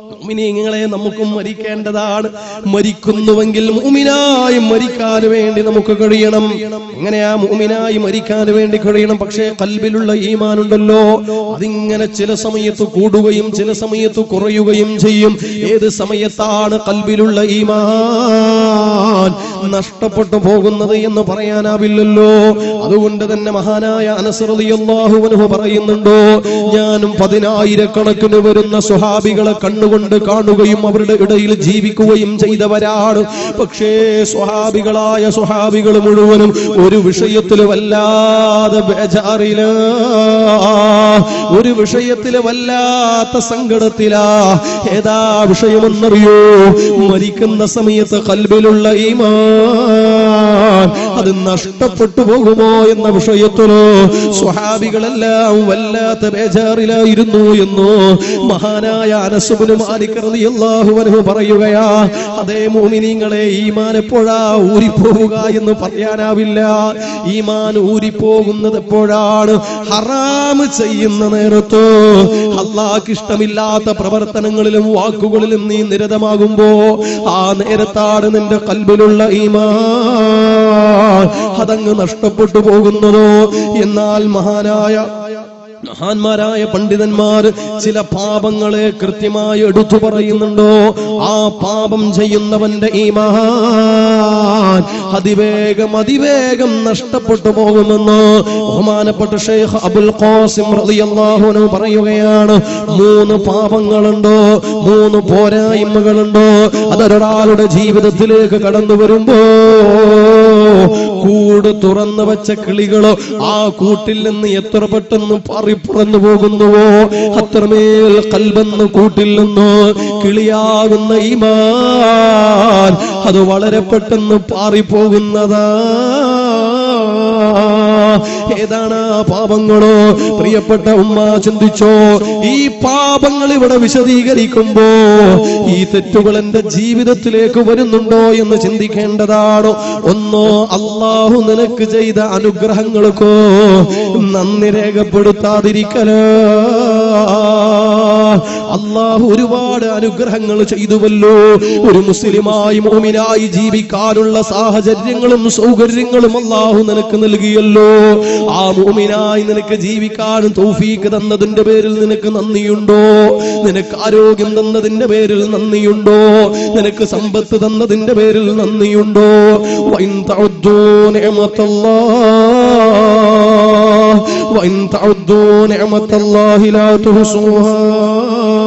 മുഅ്മിനീങ്ങളെ നമുക്കും മരിക്കേണ്ടതാണ്. മരിക്കുന്നുവെങ്കിൽ മുമിനായി മരിക്കാൻ വേണ്ടി നമുക്ക് കഴിയണം. എങ്ങനെയാ മുമിനായി മരിക്കാൻ വേണ്ടി കഴിയണം? പക്ഷേ കൽബിലുള്ള ഈമാൻ ഉണ്ടല്ലോ അതിങ്ങനെ ചില സമയത്ത് കൂടുകയും ചില സമയത്ത് കുറയുകയും ചെയ്യും. ഏത് സമയത്താണ് കൽബിലുള്ള ഈമാൻ നഷ്ടപ്പെട്ടു പോകുന്നത് എന്ന് പറയാനാവില്ലല്ലോ? അതുകൊണ്ട് തന്നെ മഹാനായ അനസറിയാഹു പറയുന്നുണ്ടോ ഞാനും പതിനായിരക്കണക്കിന് വരുന്ന സ്വഹാബികളെ കണ്ണുകൊണ്ട് കാണുകയും അവരുടെ ഇടയിൽ ജീവിക്കുകയും ചെയ്തവരാണ്. പക്ഷേ സ്വഹാബികളായ സ്വഹാബികൾ മുഴുവനും ഒരു വിഷയത്തിൽ വല്ലാതെ ബേജാറില ഒരു വിഷയത്തിലെ വല്ലാത്ത സങ്കടത്തിലാ. ഏതാ വിഷയമെന്നറിയോ? മരിക്കുന്ന സമയത്ത് കൽബിലുള്ള ഈമാൻ അത് നഷ്ടപ്പെട്ടു പോകുമോ എന്ന വിഷയത്തിലോ സ്വഹാബികളെല്ലാം വല്ലാത്ത ബേജാറിലായിരുന്നു എന്നോ മഹാനായ അനസുബിന് പറയുകയാ അതേ മോമിനിങ്ങളെ ഈമാൻ എപ്പോഴാ ഊരിപ്പോവുക എന്ന് പറയാനാവില്ല. ഈമാൻ ഊരിപ്പോകുന്നത് എപ്പോഴാണ്? ഹറാമ് ചെയ്യുന്ന നേരത്തോ അള്ളാഹ്ക്ക് ഇഷ്ടമില്ലാത്ത പ്രവർത്തനങ്ങളിലും വാക്കുകളിലും നീ നിരതമാകുമ്പോ ആ നേരത്താണ് നിന്റെ കൽബിലുള്ള ഈമാൻ അതങ്ങ് നഷ്ടപ്പെട്ടു പോകുന്നതോ? എന്നാൽ മഹാനായ മഹാന്മാരായ പണ്ഡിതന്മാർ ചില പാപങ്ങളെ കൃത്യമായി എടുത്തു പറയുന്നുണ്ടോ? ആ പാപം ചെയ്യുന്നവന്റെ ഈ ഈമാൻ അതിവേഗം അതിവേഗം നഷ്ടപ്പെട്ടു പോകുമെന്ന് ബഹുമാനപ്പെട്ട ഷെയ്ഖ് അബുൽ ഖാസിം പറയുകയാണ്. മൂന്ന് പാപങ്ങളുണ്ടോ? മൂന്ന് പോരായ്മകളുണ്ടോ? അതൊരാളുടെ ജീവിതത്തിലേക്ക് കടന്നു വരുമ്പോ കൂട് തുറന്നു വെച്ച കിളികളോ ആ കൂട്ടിൽ നിന്ന് എത്ര പെട്ടെന്ന് പാറിപ്പറന്നു പോകുന്നുവോ? അത്രമേൽ കൽബെന്ന് കൂട്ടിൽ നിന്ന് കിളിയാകുന്ന ഈമാൻ അത് വളരെ പെട്ടെന്ന് പാറിപ്പോകുന്നതാ ഏതാണ് പാപങ്ങളോ? പ്രിയപ്പെട്ട ഉമ്മ ചിന്തിച്ചോ? ഈ പാപങ്ങൾ ഇവിടെ വിശദീകരിക്കുമ്പോ ഈ തെറ്റുകൾ എന്റെ ജീവിതത്തിലേക്ക് വരുന്നുണ്ടോ എന്ന് ചിന്തിക്കേണ്ടതാണോ? ഒന്നോ അള്ളാഹു നിനക്ക് ചെയ്ത അനുഗ്രഹങ്ങൾക്കോ നന്ദി രേഖപ്പെടുത്താതിരിക്കലോ. അള്ളാഹു ഒരുപാട് അനുഗ്രഹങ്ങൾ ചെയ്തുവല്ലോ. ഒരു മുസ്ലിമായി മോമിനായി ജീവിക്കാനുള്ള സാഹചര്യങ്ങളും സൗകര്യങ്ങളും അള്ളാഹു നിനക്ക് നൽകിയല്ലോ. ആ മോമിനായി നിനക്ക് ജീവിക്കാനും തൗഫീക്ക് തന്നതിന്റെ പേരിൽ നിനക്ക് നന്ദിയുണ്ടോ? നിനക്ക് ആരോഗ്യം തന്നതിന്റെ പേരിൽ നന്ദിയുണ്ടോ? നിനക്ക് സമ്പത്ത് തന്നതിന്റെ പേരിൽ നന്ദിയുണ്ടോ? وإن تعدوا നിഅമത്തല്ലാഹ് الله لا നിഅമത്തല്ലാഹി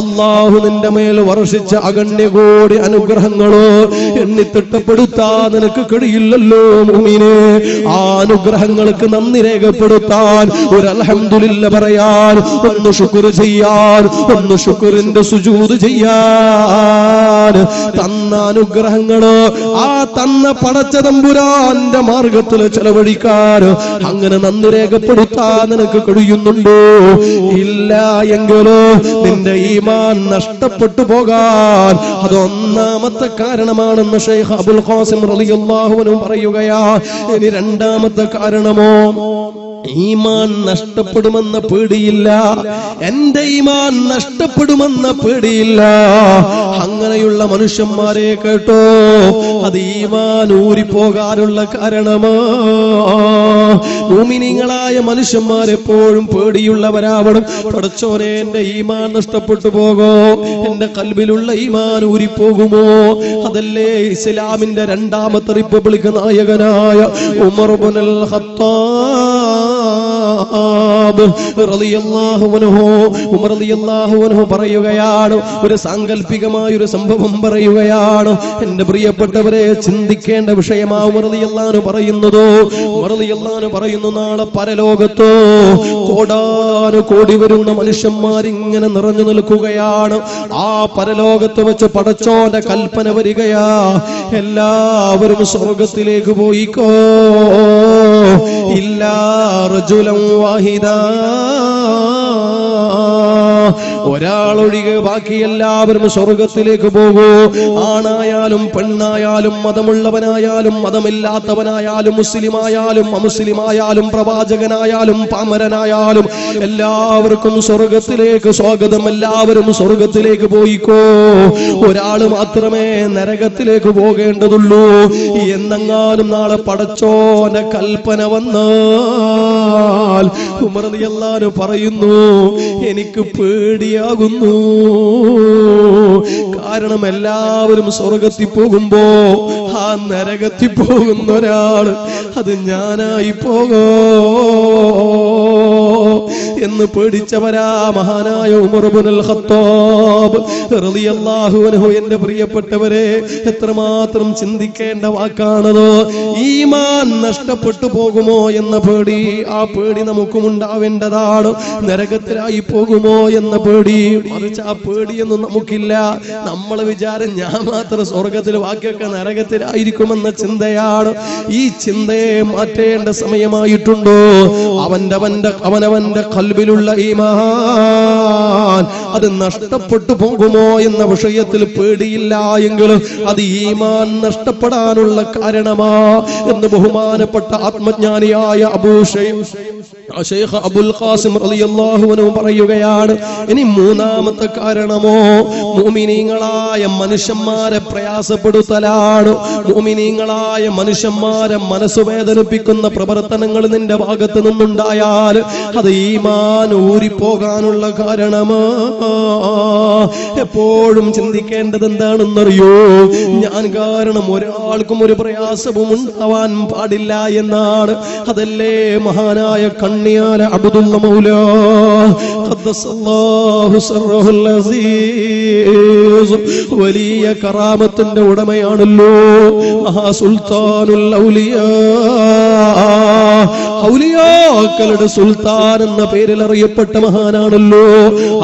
അള്ളാഹു നിന്റെ മേൽ വർഷിച്ച അഗണ്യകോടി അനുഗ്രഹങ്ങളോ എണ്ണി തിട്ടപ്പെടുത്താൻ നിനക്ക് കഴിയില്ലല്ലോ മുമിനെ. ആ അനുഗ്രഹങ്ങൾക്ക് നന്ദി രേഖപ്പെടുത്താൻ ഒരു അലഹമില്ല പറയാൻ ഒന്ന് ശുക്ർ ചെയ്യാൻ ഒന്ന് ശുക്റിന്റെ സുജൂത് ചെയ്യാൻ. തന്ന അനുഗ്രഹങ്ങളോ ആ തന്ന പടച്ച തമ്പുരാന്റെ മാർഗത്തിൽ ചെലവഴിക്കാൻ അങ്ങനെ നന്ദി രേഖപ്പെടുത്താൻ നിനക്ക് കഴിയുന്നുണ്ടോ? ഇല്ല എങ്കിലോ നിന്റെ ഈമാൻ നഷ്ടപ്പെട്ടു പോകാൻ അത് ഒന്നാമത്തെ കാരണമാണെന്ന് ഷെയ്ഖ് അബുൽ ഖാസിം റളിയല്ലാഹു അൻഹു പറയുകയാ. ഇനി രണ്ടാമത്തെ കാരണമോ? ഈമാൻ നഷ്ടപ്പെടുമെന്ന പേടിയില്ല. എന്റെ ഈമാൻ നഷ്ടപ്പെടുമെന്ന പേടിയില്ല. അങ്ങനെയുള്ള മനുഷ്യന്മാരെ കേട്ടോ. അത് ഈമാൻ ഊരിപ്പോകാനുള്ള കാരണമോ. ഭൂമിനിങ്ങളായ മനുഷ്യന്മാരെപ്പോഴും പേടിയുള്ളവരാവണം. പടച്ചോനെ എന്റെ ഈമാൻ നഷ്ടപ്പെട്ടു പോകോ. എന്റെ കൽബിലുള്ള ഈമാൻ ഊരിപ്പോകുമോ? അതല്ലേ ഇസ്ലാമിന്റെ രണ്ടാമത്തെ റിപ്പബ്ലിക് നായകനായ ഉമർ ഖത്താബ് പറയുകയാണ് ഒരു സാങ്കല്പികമായ ഒരു സംഭവം പറയുകയാണ്. എന്റെ പ്രിയപ്പെട്ടവരെ ചിന്തിക്കേണ്ട വിഷയമാ ഉമർ റളിയല്ലാഹു പറയുന്നതോ. ഉമർ റളിയല്ലാഹു പറയുന്നു നാളെ പരലോകത്തോ കോടാനു കോടി വരുന്ന മനുഷ്യന്മാരിങ്ങനെ നിറഞ്ഞു നിൽക്കുകയാണ്. ആ പരലോകത്ത് വെച്ച് പടച്ചോന്റെ കൽപ്പന വരികയാ. എല്ലാവരും സ്വർഗത്തിലേക്ക് പോയിക്കോ. ഇല്ലാ റജുലം വാഹിദാ. ഒരാളൊഴികെ ബാക്കി എല്ലാവരും സ്വർഗത്തിലേക്ക് പോകൂ. ആണായാലും പെണ്ണായാലും മതമുള്ളവനായാലും മതമില്ലാത്തവനായാലും മുസ്ലിം ആയാലും മുസ്ലിമായാലും അമുസ്ലിമായാലും പ്രവാചകനായാലും പാമരനായാലും എല്ലാവർക്കും സ്വർഗത്തിലേക്ക് സ്വാഗതം. എല്ലാവരും സ്വർഗത്തിലേക്ക് പോയിക്കോ. ഒരാൾ മാത്രമേ നരകത്തിലേക്ക് പോകേണ്ടതുള്ളൂ. എന്നെങ്ങാനും നാളെ പടച്ചോന്റെ കൽപ്പന വന്നാൽ ഉമർന്നിയല്ലാരും പറയുന്നു എനിക്ക് പേടിയാകുന്നു. കാരണം എല്ലാവരും സ്വർഗത്തിൽ പോകുമ്പോ ആ നരകത്തിൽ പോകുന്ന ഒരാൾ അത് ഞാനായി പോകോ. എന്ന് പേടിച്ചവരാ മഹാനായ ഉമർബുൽ ഖത്താബ് റളിയല്ലാഹു അൻഹു. എന്റെ പ്രിയപ്പെട്ടവരെ എത്രമാത്രം ചിന്തിക്കേണ്ട വാക്കാണതോ? ഈമാൻ നഷ്ടപ്പെട്ടു പോകുമോ എന്ന പേടി ആ പേടി നമുക്കും ഉണ്ടാവേണ്ടതാണ്. നരകത്തിലായി പോകുമോ എന്ന പേടി മറിച്ച് ആ പേടിയൊന്നും നമുക്കില്ല. നമ്മൾ വിചാരം ഞാൻ മാത്രം സ്വർഗത്തിൽ ബാക്കിയൊക്കെ നരകത്തിലായിരിക്കുമെന്ന ചിന്തയാണ്. ഈ ചിന്തയെ മാറ്റേണ്ട സമയമായിട്ടുണ്ടോ? അവന്റെ അവന്റെ അവനവന്റെ കൽബിലുള്ള അത് നഷ്ടപ്പെട്ടു പോകുമോ എന്ന വിഷയത്തിൽ പേടിയില്ല എങ്കിൽ അത് ഈമാൻ നഷ്ടപ്പെടാനുള്ള കാരണമാ എന്ന് ബഹുമാനപ്പെട്ട ആത്മജ്ഞാനിയായ അബുൽ ഖാസിം പറയുകയാണ് ഇനി മൂന്നാമത്തെ കാരണമോ? മുഅ്മിനീങ്ങളായ മനുഷ്യന്മാരെ പ്രയാസപ്പെടുത്തലാണ്. മുഅ്മിനീങ്ങളായ മനുഷ്യന്മാരെ മനസ്സ് വേദനിപ്പിക്കുന്ന പ്രവർത്തനങ്ങൾ നിന്റെ ഭാഗത്ത് നിന്നുണ്ടായാൽ അത് ഈമാൻ ഊരിപ്പോകാനുള്ള കാരണമാ? എപ്പോഴും ചിന്തിക്കേണ്ടത് എന്താണെന്നറിയോ ഞാൻ കാരണം ഒരാൾക്കും ഒരു പ്രയാസവും ഉണ്ടാവാൻ പാടില്ല എന്നാണ്. അതല്ലേ മഹാനായ കണ്ണിയാല അബ്ദുള്ള വലിയ കറാമത്തിന്റെ ഉടമയാണല്ലോ. മഹാ സുൽത്താനുൽ ഔലിയാ ഔലിയാക്കളുടെ സുൽത്താൻ എന്ന പേരിൽ അറിയപ്പെട്ട മഹാനാണല്ലോ.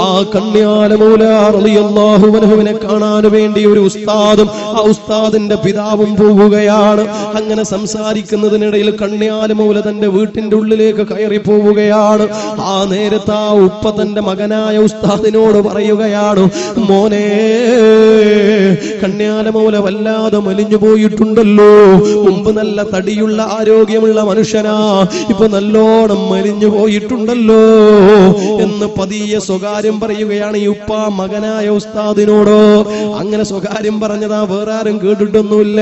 ആ കണ്യാല മൗലാഹുവിനെ കാണാൻ വേണ്ടി ഒരു ഉസ്താദും ആ ഉസ്താദിന്റെ പിതാവും പോവുകയാണ്. അങ്ങനെ സംസാരിക്കുന്നതിനിടയിൽ കണ്യാലമൂല തന്റെ വീട്ടിന്റെ ഉള്ളിലേക്ക് കയറി പോവുകയാണ്. ആ നേരത്ത് ആ ഉപ്പ തന്റെ മകനായ ഉസ്താദിനോട് പറയുകയാണ് മോനെ കണ്യാല മൗല വല്ലാതെ മലിഞ്ഞു പോയിട്ടുണ്ടല്ലോ. മുമ്പ് നല്ല തടിയുള്ള ആരോഗ്യമുള്ള മനുഷ്യനാ ഇപ്പൊ നല്ലോണം മലിഞ്ഞു പോയിട്ടുണ്ടല്ലോ. എന്ന് പതിയെ സ്വകാര്യം പറയുകയാണ് ഈ ഉപ്പ മകനായ ഉസ്താദിനോട്. അങ്ങനെ സ്വകാര്യം പറഞ്ഞതാ വേറെ ആരും കേട്ടിട്ടൊന്നുമില്ല.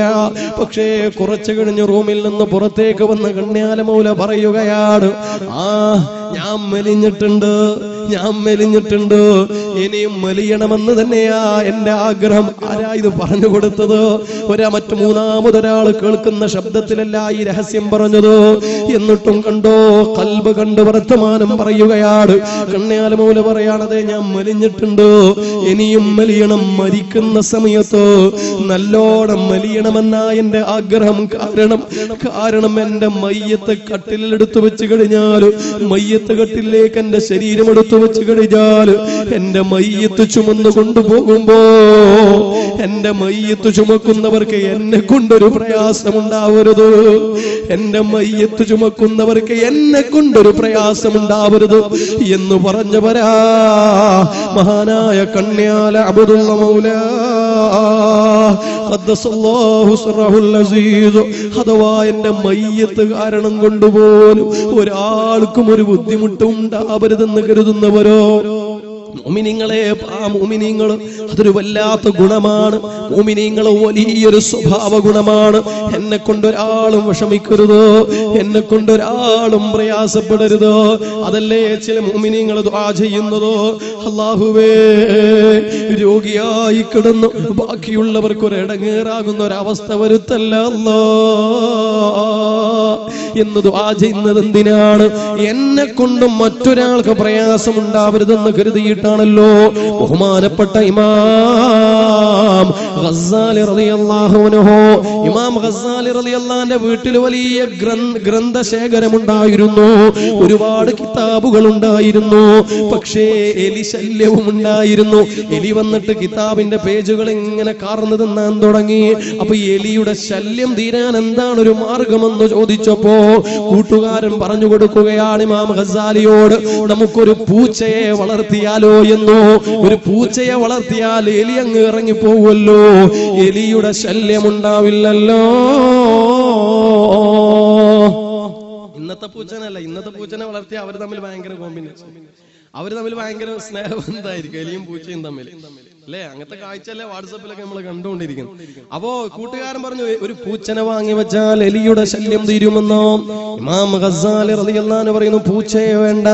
പക്ഷേ കുറച്ചു കഴിഞ്ഞ് റൂമിൽ നിന്ന് പുറത്തേക്ക് വന്ന് കണ്യാലമൂല പറയുകയാണ് ആ ഞാൻ മെലിഞ്ഞിട്ടുണ്ട്. ഞാൻ മെലിഞ്ഞിട്ടുണ്ട്? ഇനിയും മെലിയണമെന്ന് തന്നെയാ എന്റെ ആഗ്രഹം. ആരാ ഇത് പറഞ്ഞു കൊടുത്തത്? ഒരാ മറ്റു മൂന്നാമതൊരാൾ കേൾക്കുന്ന ശബ്ദത്തിലല്ല ഈ രഹസ്യം പറഞ്ഞത്. എന്നിട്ടും കണ്ടോ കൽബ് കണ്ട് വർത്തമാനം പറയുകയാണ്. കണ്യാലമൂല പറയാണതേ ഞാൻ മെലിഞ്ഞിട്ടുണ്ട്? ഇനിയും മെലിയണം മരിക്കുന്ന സമയത്തോ നല്ലോണം മെലിയണമെന്നാ എന്റെ ആഗ്രഹം. കാരണം കാരണം എന്റെ മയ്യത്ത് കട്ടിലെടുത്തു വെച്ച് കഴിഞ്ഞാൽ മയ്യത്ത് കട്ടിലേക്ക് എന്റെ ശരീരം എടുത്തു വെച്ച് കഴിഞ്ഞാൽ എന്റെ മയ്യത്ത് ചുമന്നു കൊണ്ടുപോകുമ്പോ എന്റെ മയ്യത്ത് ചുമക്കുന്നവർക്ക് എന്നെ കൊണ്ടൊരു പ്രയാസമുണ്ടാവരുത്. എന്റെ മയ്യത്ത് ചുമക്കുന്നവർക്ക് എന്നെ കൊണ്ടൊരു പ്രയാസമുണ്ടാവരുത് എന്ന് പറഞ്ഞവരാ. മഹാനായ കണ്യാല അബുദുള്ള മൗല. അഥവാ എന്റെ മയ്യത്ത് കാരണം കൊണ്ടുപോലും ഒരാൾക്കും ഒരു ബുദ്ധിമുട്ടും ഉണ്ടാവരുതെന്ന് കരുതുന്നവരോ മോമിനിങ്ങളെ ആ മോമിനിങ്ങൾ അതൊരു വല്ലാത്ത ഗുണമാണ്. മോമിനിങ്ങൾ വലിയൊരു സ്വഭാവ ഗുണമാണ് എന്നെ കൊണ്ടൊരാളും വിഷമിക്കരുത്. എന്നെ കൊണ്ടൊരാളും പ്രയാസപ്പെടരുത്. അതല്ലേ ചില മോമിനിങ്ങൾ ദ്വാ ചെയ്യുന്നത്? അള്ളാഹുവേ രോഗിയായി കിടന്നു ബാക്കിയുള്ളവർക്ക് ഒരു ഇടങ്ങേറാകുന്ന ഒരവസ്ഥ വരുത്തല്ല അല്ലാ. എന്ന് ദ്വാ ചെയ്യുന്നത് എന്തിനാണ്? എന്നെ കൊണ്ടും മറ്റൊരാൾക്ക് പ്രയാസം ഉണ്ടാവരുതെന്ന് കരുതിയിട്ടാണല്ലോ ബഹുമാനപ്പെട്ട ഇമാം ഗസ്സാലി റളിയല്ലാഹു അൻഹു. ഇമാം ഗസ്സാലി റളിയല്ലാന്റെ വീട്ടിൽ വലിയ ഗ്രന്ഥശേഖരം ഗ്രന്ഥശേഖരമുണ്ടായിരുന്നു. ഒരുപാട് കിതാബുകൾ ഉണ്ടായിരുന്നു പക്ഷേ എലി ശല്യവും ഉണ്ടായിരുന്നു എലി വന്നിട്ട് കിതാബിന്റെ പേജുകൾ ഇങ്ങനെ കാർന്നു തിന്നാൻ തുടങ്ങി. അപ്പൊ എലിയുടെ ശല്യം തീരാൻ എന്താണ് ഒരു മാർഗമെന്ന് ചോദിച്ചപ്പോ കൂട്ടുകാരൻ പറഞ്ഞു കൊടുക്കുകയാണ് ഇമാം ഗസ്സാലിയോട് നമുക്കൊരു പൂച്ചയെ വളർത്തിയാലോ? എന്നോ ഒരു പൂച്ചയെ വളർത്തിയാൽ എലി അങ്ങ് ഇറങ്ങി പോവുമല്ലോ എലിയുടെ ശല്യമുണ്ടാവില്ലല്ലോ. ഇന്നത്തെ പൂച്ചനല്ല ഇന്നത്തെ പൂച്ചനെ വളർത്തിയ അവർ തമ്മിൽ ഭയങ്കര കോമ്പിനേഷൻ. അവർ തമ്മിൽ ഭയങ്കര സ്നേഹബന്ധമായിരിക്കും എലിയും പൂച്ചയും തമ്മിൽ. അല്ലേ? അങ്ങനത്തെ കാഴ്ചയല്ലേ വാട്സപ്പിലൊക്കെ നമ്മൾ കണ്ടുകൊണ്ടിരിക്കുന്നു അപ്പോ കൂട്ടുകാരൻ പറഞ്ഞു ഒരു പൂച്ചനെ വാങ്ങി വെച്ചാൽ എലിയുടെ ശല്യം തീരുമെന്നോ? ഇമാം ഖസാലി റളിയല്ലാഹു പറയുന്നു പൂച്ചയെ വേണ്ട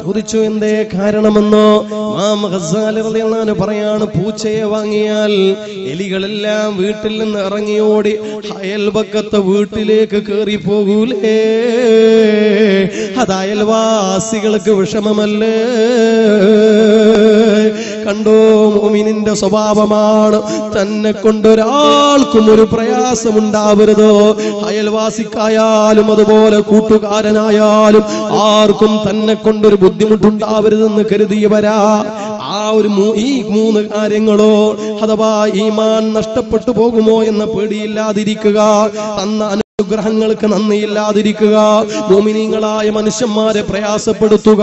ചോദിച്ചു എന്തേ കാരണമെന്നോ? ഇമാം ഖസാലി റളിയല്ലാഹു പറയാണ് പൂച്ചയെ വാങ്ങിയാൽ എലികളെല്ലാം വീട്ടിൽ നിന്ന് ഇറങ്ങിയോടി അയൽപക്കത്തെ വീട്ടിലേക്ക് കയറി പോകൂലേ അത് അയൽവാസികൾക്ക് വിഷമമല്ലേ? കണ്ടോ മോമിനിന്റെ സ്വഭാവമാണ്. തന്നെ കൊണ്ടൊരാൾക്കും ഒരു പ്രയാസം ഉണ്ടാവരുത് അയൽവാസിക്കായാലും അതുപോലെ കൂട്ടുകാരനായാലും ആർക്കും തന്നെ കൊണ്ടൊരു ബുദ്ധിമുട്ടുണ്ടാവരുതെന്ന് കരുതിയവരാ. ആ ഒരു ഈ മൂന്ന് കാര്യങ്ങളോ അഥവാ ഈമാൻ നഷ്ടപ്പെട്ടു പോകുമോ എന്ന പേടിയില്ലാതിരിക്കുക. തന്ന അനുഗ്രഹങ്ങൾക്ക് നന്ദിയില്ലാതിരിക്കുക. ഭൂമിനീങ്ങളായ മനുഷ്യന്മാരെ പ്രയാസപ്പെടുത്തുക.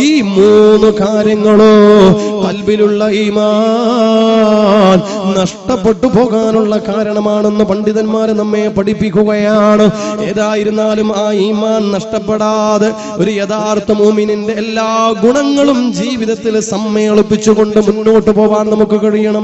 ഈ മൂന്ന് കാര്യങ്ങളോ കൽബിലുള്ള ഈമാൻ നഷ്ടപ്പെട്ടു പോകാനുള്ള കാരണമാണെന്ന് പണ്ഡിതന്മാർ നമ്മെ പഠിപ്പിക്കുകയാണ്. ഏതായിരുന്നാലും ആ ഈമാൻ നഷ്ടപ്പെടാതെ ഒരു യഥാർത്ഥ മൂമിനിന്റെ എല്ലാ ഗുണങ്ങളും ജീവിതത്തിൽ സമ്മേളിപ്പിച്ചുകൊണ്ട് മുന്നോട്ട് പോവാൻ നമുക്ക് കഴിയണം.